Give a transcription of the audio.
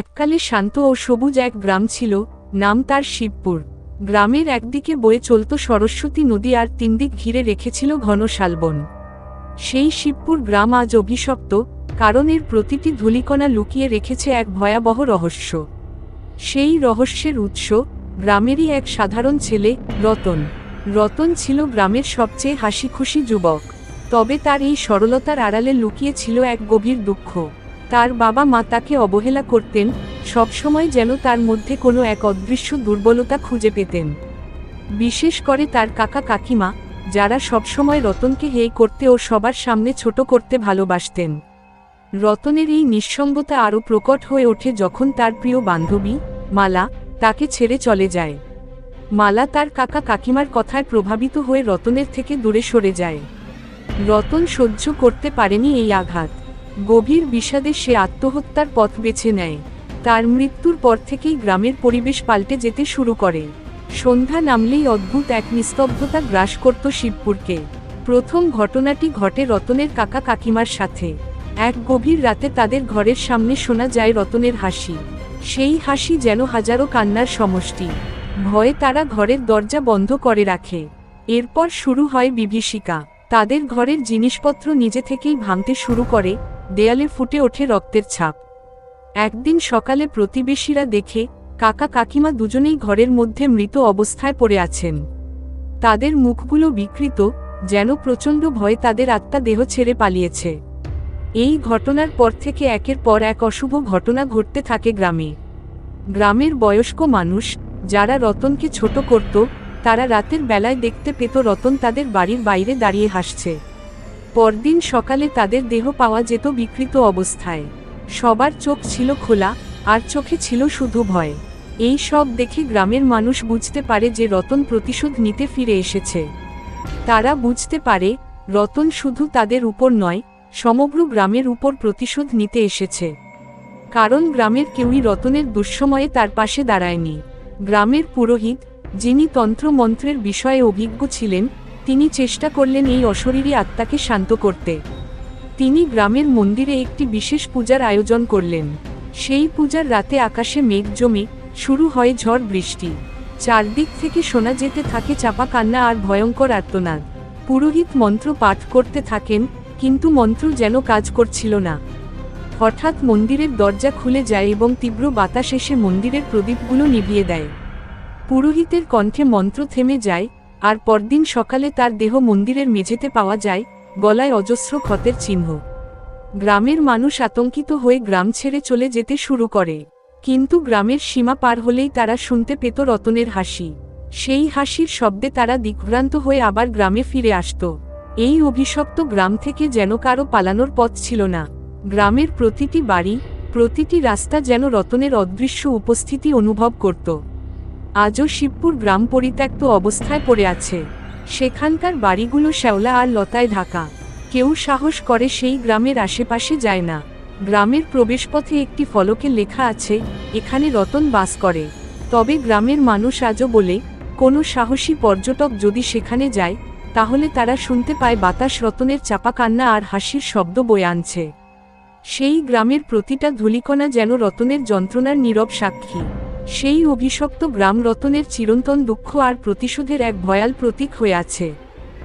এককালে শান্ত ও সবুজ এক গ্রাম ছিল, নাম তার শিবপুর। গ্রামের একদিকে বয়ে চলত সরস্বতী নদী আর তিনদিক ঘিরে রেখেছিল ঘন শালবন। সেই শিবপুর গ্রাম আজ অভিশপ্ত, কারণ এর প্রতিটি ধূলিকণা লুকিয়ে রেখেছে এক ভয়াবহ রহস্য। সেই রহস্যের উৎস, গ্রামেরই এক সাধারণ ছেলে, রতন। রতন ছিল গ্রামের সবচেয়ে হাসিখুশি যুবক, তবে তার এই সরলতার আড়ালে লুকিয়ে ছিল এক গভীর দুঃখ। তার বাবা মা তাকে অবহেলা করতেন সবসময় যেন তার মধ্যে কোনো এক অদৃশ্য দুর্বলতা খুঁজে পেতেন। বিশেষ করে তার কাকা কাকিমা, যারা সবসময় রতনকে হেয় করতে ও সবার সামনে ছোট করতে ভালোবাসতেন। রতনের এই নিঃসঙ্গতা আরও প্রকট হয়ে ওঠে যখন তার প্রিয় বান্ধবী, মালা, তাকে ছেড়ে চলে যায়। মালা তার কাকা কাকিমার কথায় প্রভাবিত হয়ে রতনের থেকে দূরে সরে যায়। রতন সহ্য করতে পারেনি এই আঘাত। গভীর বিষাদে সে আত্মহত্যার পথ বেছে নেয়। তার মৃত্যুর পর থেকেই গ্রামের পরিবেশ পাল্টে যেতে শুরু করে। সন্ধ্যা নামলেই অদ্ভুত এক নিস্তব্ধতা গ্রাস করত শিবপুরকে। প্রথম ঘটনাটি ঘটে রতনের কাকা কাকিমার সাথে। এক গভীর রাতে তাদের ঘরের সামনে শোনা যায় রতনের হাসি। সেই হাসি যেন হাজারো কান্নার সমষ্টি। ভয়ে তারা ঘরের দরজা বন্ধ করে রাখে। এরপর শুরু হয় বিভীষিকা। তাদের ঘরের জিনিসপত্র নিজে থেকেই ভাঙতে শুরু করে দেয়ালে ফুটে ওঠে রক্তের ছাপ। একদিন সকালে প্রতিবেশীরা দেখে, কাকা কাকিমা দুজনেই ঘরের মধ্যে মৃত অবস্থায় পড়ে আছেন। তাদের মুখগুলো বিকৃত, যেন প্রচণ্ড ভয়ে তাদের আত্মা দেহ ছেড়ে পালিয়েছে। এই ঘটনার পর থেকে একের পর এক অশুভ ঘটনা ঘটতে থাকে গ্রামে। গ্রামের বয়স্ক মানুষ, যারা রতনকে ছোট করত, তারা রাতের বেলায় দেখতে পেত রতন তাদের বাড়ির বাইরে দাঁড়িয়ে হাসছে। পরদিন সকালে তাদের দেহ পাওয়া যেত বিকৃত অবস্থায়। সবার চোখ ছিল খোলা, আর চোখে ছিল শুধু ভয়। এই সব দেখে গ্রামের মানুষ বুঝতে পারে যে রতন প্রতিশোধ নিতে ফিরে এসেছে। তারা বুঝতে পারে, রতন শুধু তাদের উপর নয়, সমগ্র গ্রামের উপর প্রতিশোধ নিতে এসেছে। কারণ গ্রামের কেউই রতনের দুঃসময়ে তার পাশে দাঁড়ায়নি। গ্রামের পুরোহিত, যিনি তন্ত্রমন্ত্রের বিষয়ে অভিজ্ঞ ছিলেন তিনি চেষ্টা করলেন এই অশরীরী আত্মাকে শান্ত করতে। তিনি গ্রামের মন্দিরে একটি বিশেষ পূজার আয়োজন করলেন। সেই পূজার রাতে আকাশে মেঘ জমে শুরু হয় ঝড় বৃষ্টি। চারদিক থেকে শোনা যেতে থাকে চাপা কান্না আর ভয়ঙ্কর আর্তনাদ। পুরোহিত মন্ত্র পাঠ করতে থাকেন, কিন্তু মন্ত্র যেন কাজ করছিল না। হঠাৎ মন্দিরের দরজা খুলে যায় এবং তীব্র বাতাস এসে মন্দিরের প্রদীপগুলো নিভিয়ে দেয়। পুরোহিতের কণ্ঠে মন্ত্র থেমে যায় আর পরদিন সকালে তার দেহ মন্দিরের মেঝেতে পাওয়া যায়, গলায় অজস্র ক্ষতের চিহ্ন। গ্রামের মানুষ আতঙ্কিত হয়ে গ্রাম ছেড়ে চলে যেতে শুরু করে। কিন্তু গ্রামের সীমা পার হলেই তারা শুনতে পেত রতনের হাসি। সেই হাসির শব্দে তারা দিগ্ভ্রান্ত হয়ে আবার গ্রামে ফিরে আসত। এই অভিশপ্ত গ্রাম থেকে যেন কারও পালানোর পথ ছিল না। গ্রামের প্রতিটি বাড়ি, প্রতিটি রাস্তা যেন রতনের অদৃশ্য উপস্থিতি অনুভব করত। আজও শিবপুর গ্রাম পরিত্যক্ত অবস্থায় পড়ে আছে। সেখানকার বাড়িগুলো শ্যাওলা আর লতায় ঢাকা। কেউ সাহস করে সেই গ্রামের আশেপাশে যায় না। গ্রামের প্রবেশপথে একটি ফলকে লেখা আছে, এখানে রতন বাস করে। তবে গ্রামের মানুষ আজও বলে, কোনো সাহসী পর্যটক যদি সেখানে যায়, তাহলে তারা শুনতে পায় বাতাস রতনের চাপা কান্না আর হাসির শব্দ বয়ে আনছে। সেই গ্রামের প্রতিটা ধূলিকণা যেন রতনের যন্ত্রণার নীরব সাক্ষী। সেই অভিশপ্ত গ্রাম রতনের চিরন্তন দুঃখ আর প্রতিশোধের এক ভয়াল প্রতীক হয়ে আছে।